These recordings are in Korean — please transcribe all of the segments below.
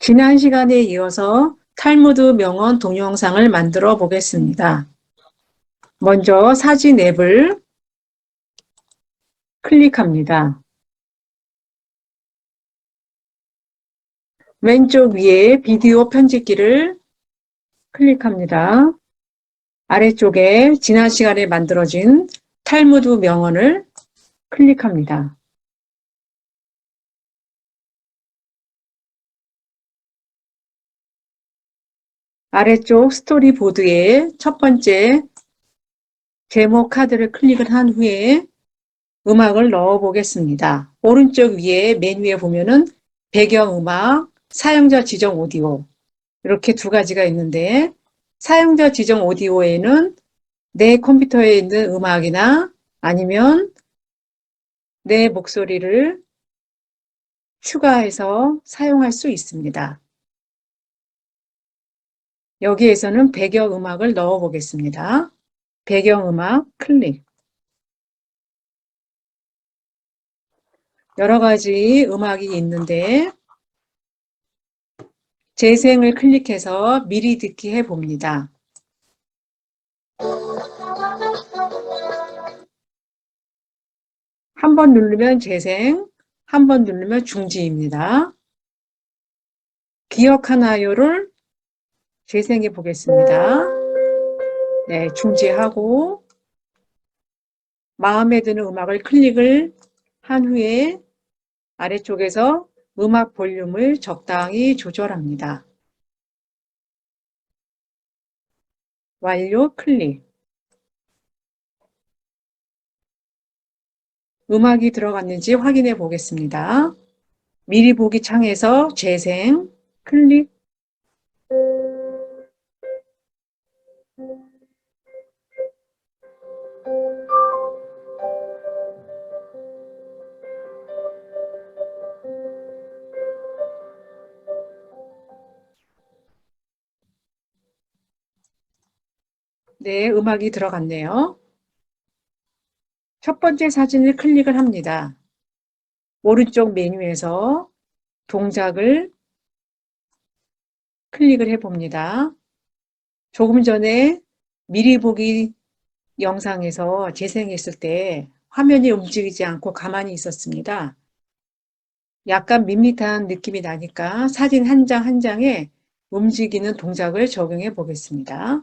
지난 시간에 이어서 탈무드 명언 동영상을 만들어 보겠습니다. 먼저 사진 앱을 클릭합니다. 왼쪽 위에 비디오 편집기를 클릭합니다. 아래쪽에 지난 시간에 만들어진 탈무드 명언을 클릭합니다. 아래쪽 스토리보드에 첫 번째 제목 카드를 클릭을 한 후에 음악을 넣어 보겠습니다. 오른쪽 위에 메뉴에 보면은 배경음악, 사용자 지정 오디오 이렇게 두 가지가 있는데 사용자 지정 오디오에는 내 컴퓨터에 있는 음악이나 아니면 내 목소리를 추가해서 사용할 수 있습니다. 여기에서는 배경음악을 넣어 보겠습니다. 배경음악 클릭. 여러 가지 음악이 있는데 재생을 클릭해서 미리 듣기 해 봅니다. 한 번 누르면 재생, 한 번 누르면 중지입니다. 기억하나요를 재생해 보겠습니다. 네, 중지하고 마음에 드는 음악을 클릭을 한 후에 아래쪽에서 음악 볼륨을 적당히 조절합니다. 완료 클릭. 음악이 들어갔는지 확인해 보겠습니다. 미리 보기 창에서 재생 클릭 네, 음악이 들어갔네요. 첫 번째 사진을 클릭을 합니다. 오른쪽 메뉴에서 동작을 클릭을 해 봅니다. 조금 전에 미리 보기 영상에서 재생했을 때 화면이 움직이지 않고 가만히 있었습니다. 약간 밋밋한 느낌이 나니까 사진 한 장한 장에 움직이는 동작을 적용해 보겠습니다.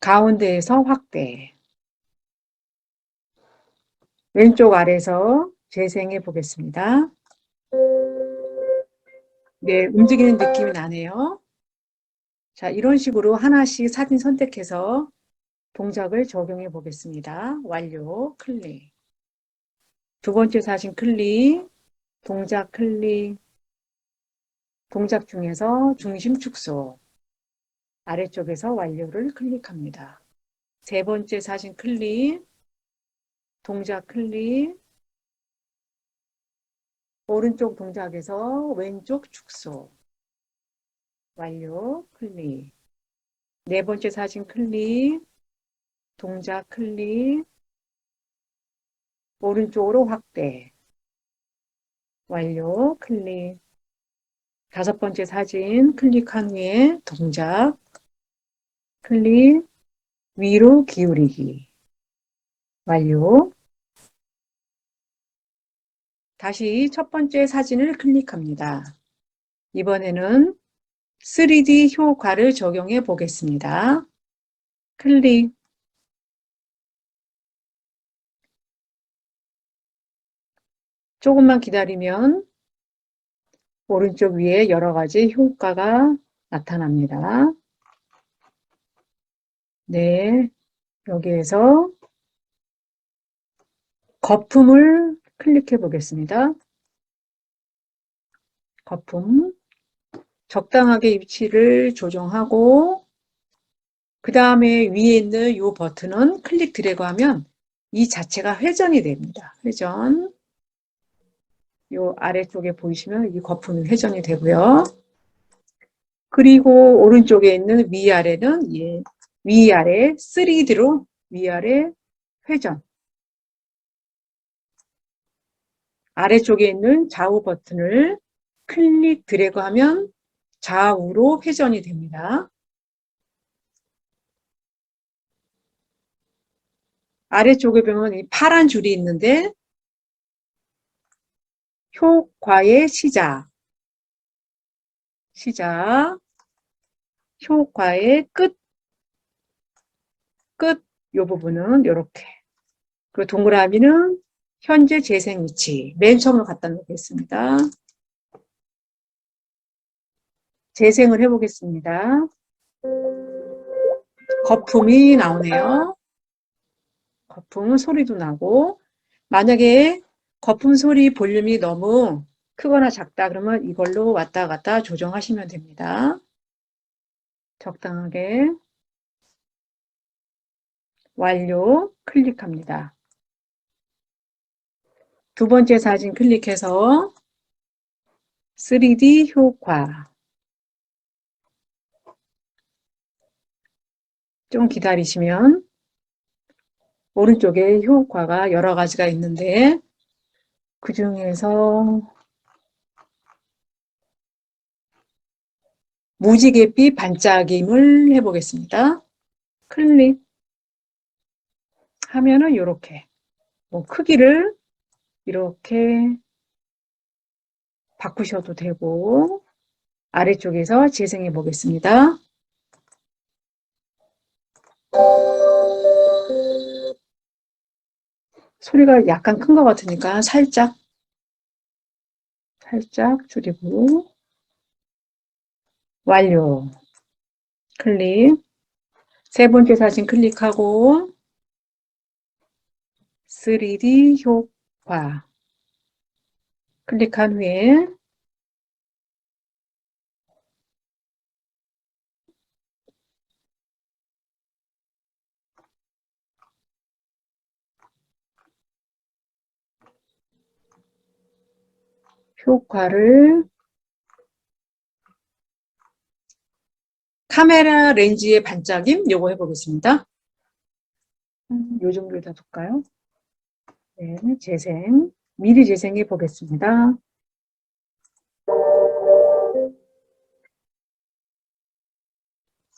가운데에서 확대. 왼쪽 아래에서 재생해 보겠습니다. 네, 움직이는 느낌이 나네요. 자, 이런 식으로 하나씩 사진 선택해서 동작을 적용해 보겠습니다. 완료, 클릭. 두 번째 사진 클릭, 동작 클릭, 동작 중에서 중심 축소. 아래쪽에서 완료를 클릭합니다. 세 번째 사진 클릭, 동작 클릭, 오른쪽 동작에서 왼쪽 축소, 완료 클릭. 네 번째 사진 클릭, 동작 클릭, 오른쪽으로 확대, 완료 클릭. 다섯 번째 사진 클릭한 후에 동작 클릭 위로 기울이기 완료 다시 첫 번째 사진을 클릭합니다. 이번에는 3D 효과를 적용해 보겠습니다. 클릭 조금만 기다리면 오른쪽 위에 여러 가지 효과가 나타납니다. 네, 여기에서 거품을 클릭해 보겠습니다. 거품 적당하게 위치를 조정하고 그 다음에 위에 있는 이 버튼은 클릭 드래그 하면 이 자체가 회전이 됩니다. 회전 요 아래쪽에 보이시면 이 거품은 회전이 되고요. 그리고 오른쪽에 있는 위아래는 예, 위아래 3D로 위아래 회전 아래쪽에 있는 좌우 버튼을 클릭 드래그 하면 좌우로 회전이 됩니다. 아래쪽에 보면 이 파란 줄이 있는데 효과의 시작, 시작, 효과의 끝, 끝, 요 부분은 이렇게. 그리고 동그라미는 현재 재생 위치, 맨 처음으로 갖다 놓겠습니다. 재생을 해보겠습니다. 거품이 나오네요. 거품 소리도 나고 만약에 거품 소리 볼륨이 너무 크거나 작다 그러면 이걸로 왔다 갔다 조정하시면 됩니다. 적당하게 완료 클릭합니다. 두 번째 사진 클릭해서 3D 효과 좀 기다리시면 오른쪽에 효과가 여러 가지가 있는데 그 중에서 무지갯빛 반짝임을 해보겠습니다. 클릭 하면은 이렇게 뭐 크기를 이렇게 바꾸셔도 되고 아래쪽에서 재생해 보겠습니다. 소리가 약간 큰 것 같으니까 살짝 살짝 줄이고. 완료. 클릭. 세 번째 사진 클릭하고. 3D 효과. 클릭한 후에 효과를 카메라 렌즈의 반짝임 요거 해보겠습니다. 음, 요 정도에다 둘까요? 네, 재생. 미리 재생해 보겠습니다.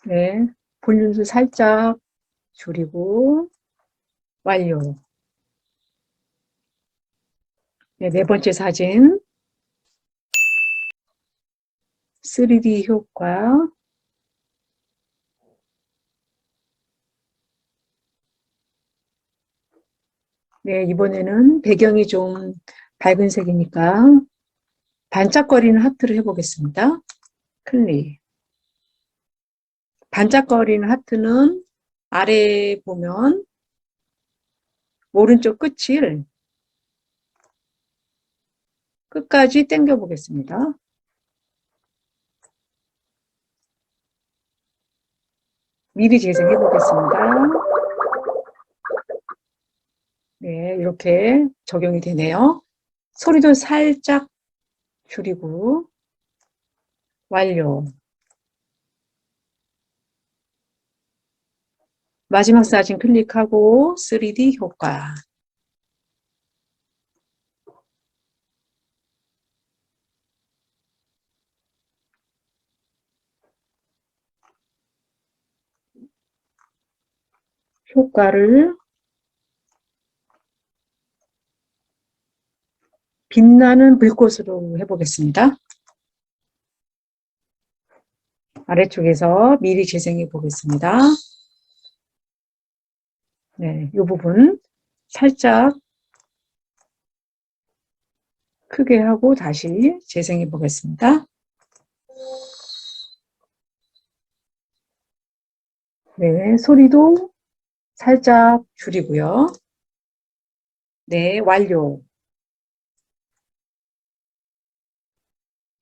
네, 볼륨을 살짝 줄이고 완료. 네, 네 번째 사진. 3D 효과. 네, 이번에는 배경이 좀 밝은 색이니까 반짝거리는 하트를 해보겠습니다. 클릭. 반짝거리는 하트는 아래에 보면 오른쪽 끝을 끝까지 당겨 보겠습니다. 미리 재생해 보겠습니다. 네, 이렇게 적용이 되네요. 소리도 살짝 줄이고 완료. 마지막 사진 클릭하고 3D 효과. 효과를 빛나는 불꽃으로 해보겠습니다. 아래쪽에서 미리 재생해 보겠습니다. 네, 이 부분 살짝 크게 하고 다시 재생해 보겠습니다. 네, 소리도 살짝 줄이고요. 네, 완료.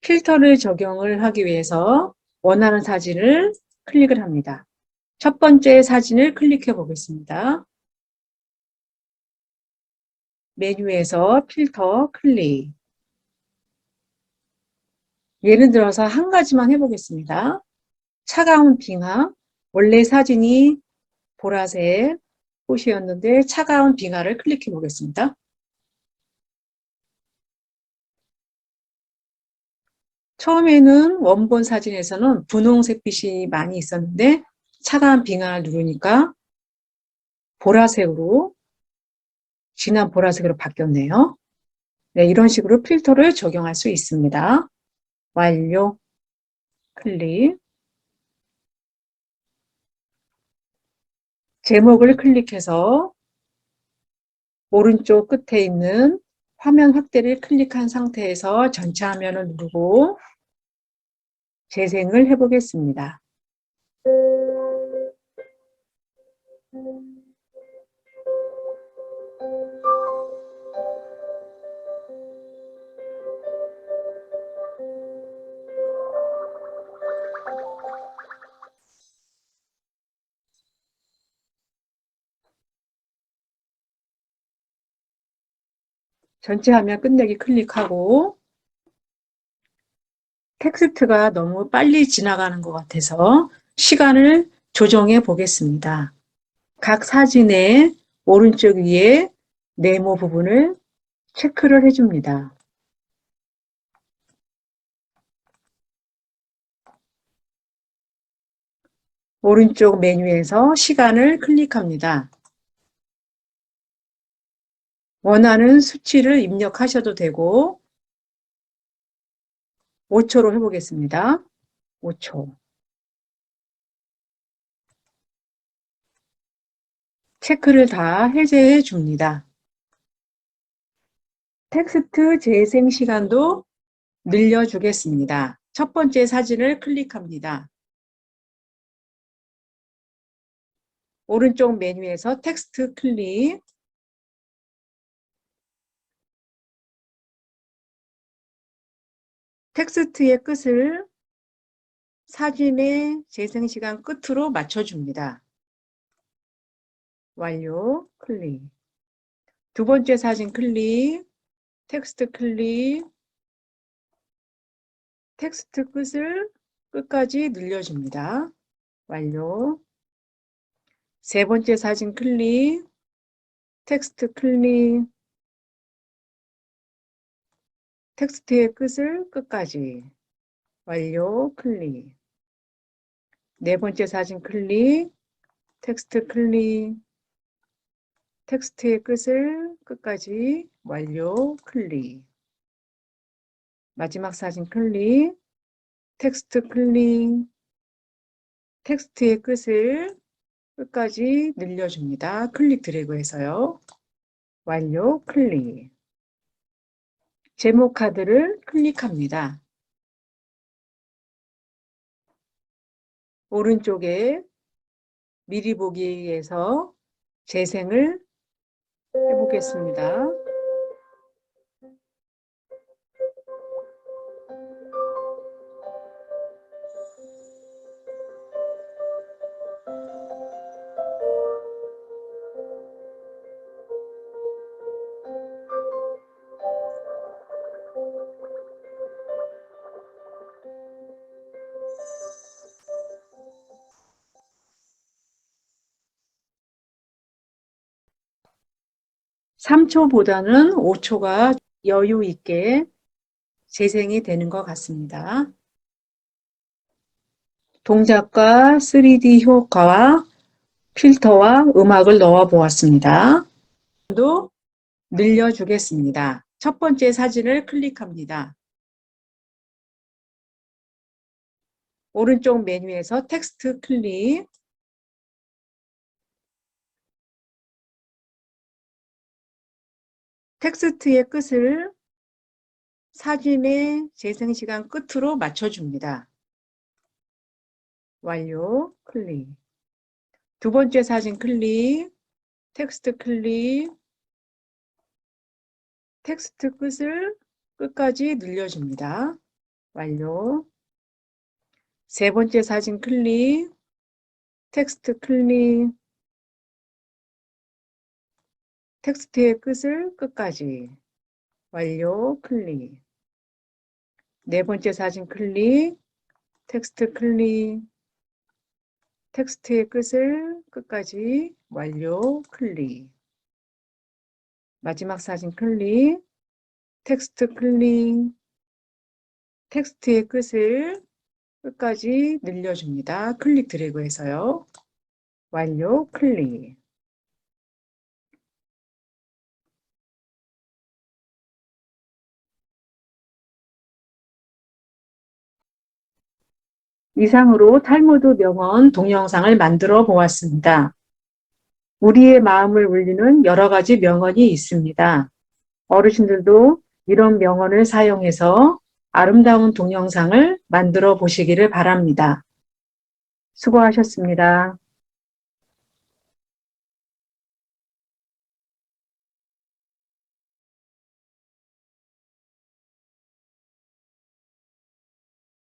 필터를 적용을 하기 위해서 원하는 사진을 클릭을 합니다. 첫 번째 사진을 클릭해 보겠습니다. 메뉴에서 필터 클릭. 예를 들어서 한 가지만 해보겠습니다. 차가운 빙하. 원래 사진이 보라색 꽃이었는데 차가운 빙하를 클릭해 보겠습니다. 처음에는 원본 사진에서는 분홍색 빛이 많이 있었는데 차가운 빙하를 누르니까 보라색으로 진한 보라색으로 바뀌었네요. 네, 이런 식으로 필터를 적용할 수 있습니다. 완료, 클릭. 제목을 클릭해서 오른쪽 끝에 있는 화면 확대를 클릭한 상태에서 전체 화면을 누르고 재생을 해보겠습니다. 전체 화면 끝내기 클릭하고 텍스트가 너무 빨리 지나가는 것 같아서 시간을 조정해 보겠습니다. 각 사진의 오른쪽 위에 네모 부분을 체크를 해줍니다. 오른쪽 메뉴에서 시간을 클릭합니다. 원하는 수치를 입력하셔도 되고 5초로 해보겠습니다. 5초. 체크를 다 해제해 줍니다. 텍스트 재생 시간도 늘려주겠습니다. 첫 번째 사진을 클릭합니다. 오른쪽 메뉴에서 텍스트 클릭, 텍스트의 끝을 사진의 재생시간 끝으로 맞춰줍니다. 완료, 클릭. 두 번째 사진 클릭, 텍스트 클릭, 텍스트 끝을 끝까지 늘려줍니다. 완료. 세 번째 사진 클릭, 텍스트 클릭, 텍스트의 끝을 끝까지. 완료 클릭 네 번째 사진 클릭 텍스트 클릭 텍스트의 끝을 끝까지. 완료 클릭 마지막 사진 클릭 텍스트 클릭 텍스트의 끝을 끝까지 늘려줍니다. 클릭 드래그 해서요. 완료 클릭 제목 카드를 클릭합니다. 오른쪽에 미리 보기에서 재생을 해보겠습니다. 삼초보다는 5초가 여유 있게 재생이 되는 것 같습니다. 동작과 3D 효과와 필터와 음악을 넣어 보았습니다. 또 늘려주겠습니다. 첫 번째 사진을 클릭합니다. 오른쪽 메뉴에서 텍스트 클릭, 텍스트의 끝을 사진의 재생시간 끝으로 맞춰줍니다. 완료, 클릭. 두 번째 사진 클릭, 텍스트 클릭, 텍스트 끝을 끝까지 늘려줍니다. 완료. 세 번째 사진 클릭, 텍스트 클릭, 텍스트의 끝을 끝까지 완료 클릭 네 번째 사진 클릭 텍스트 클릭 텍스트의 끝을 끝까지 완료 클릭 마지막 사진 클릭 텍스트 클릭 텍스트의 끝을 끝까지 늘려줍니다. 클릭 드래그 해서요. 완료, 클릭. 이상으로 탈무드 명언 동영상을 만들어 보았습니다. 우리의 마음을 울리는 여러 가지 명언이 있습니다. 어르신들도 이런 명언을 사용해서 아름다운 동영상을 만들어 보시기를 바랍니다. 수고하셨습니다.